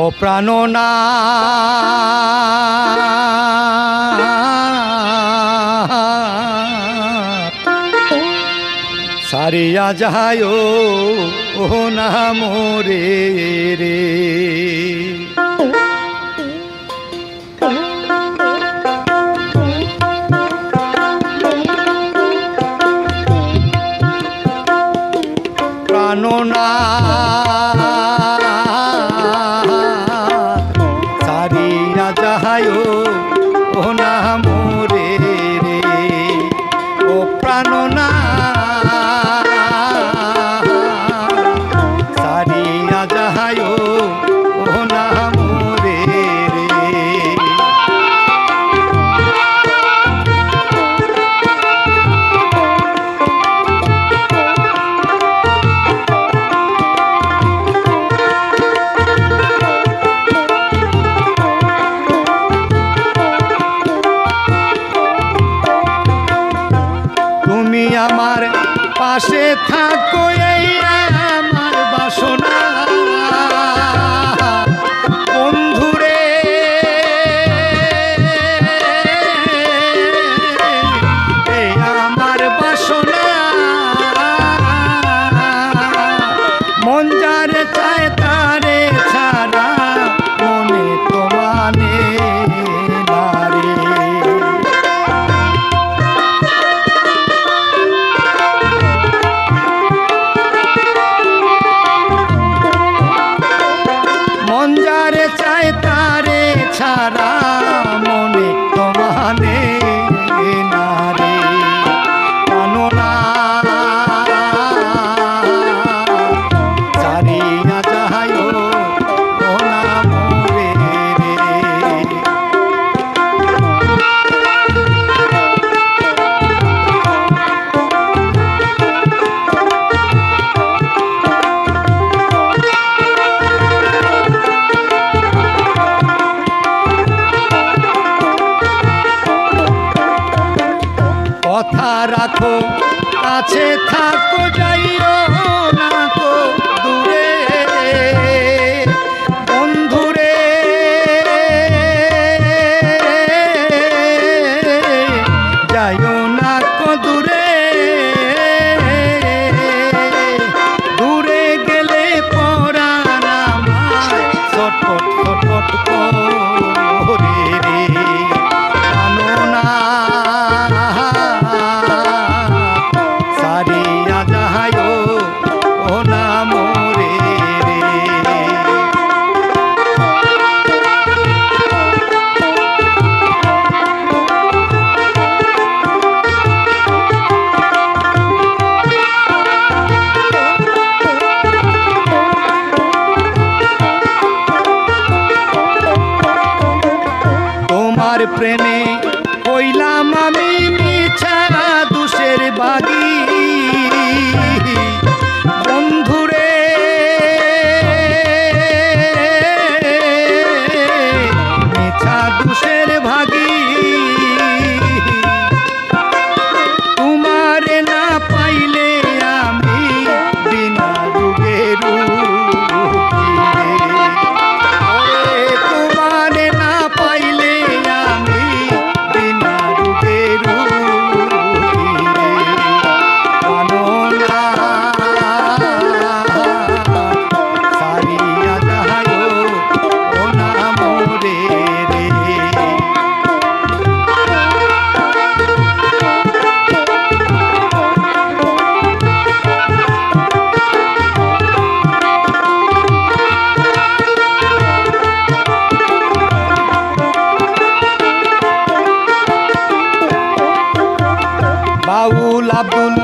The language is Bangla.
ও প্রাণনা সারিয়া যায় ও না মোরে রে। প্রাণনা আমার পাশে থাকো এই আমার বাসনা। কথা রাখো কাছে থাকো যাই যাইও তোমার প্রেমে হইলাম আমি বিছানা দুষের বাগি। আব্দুল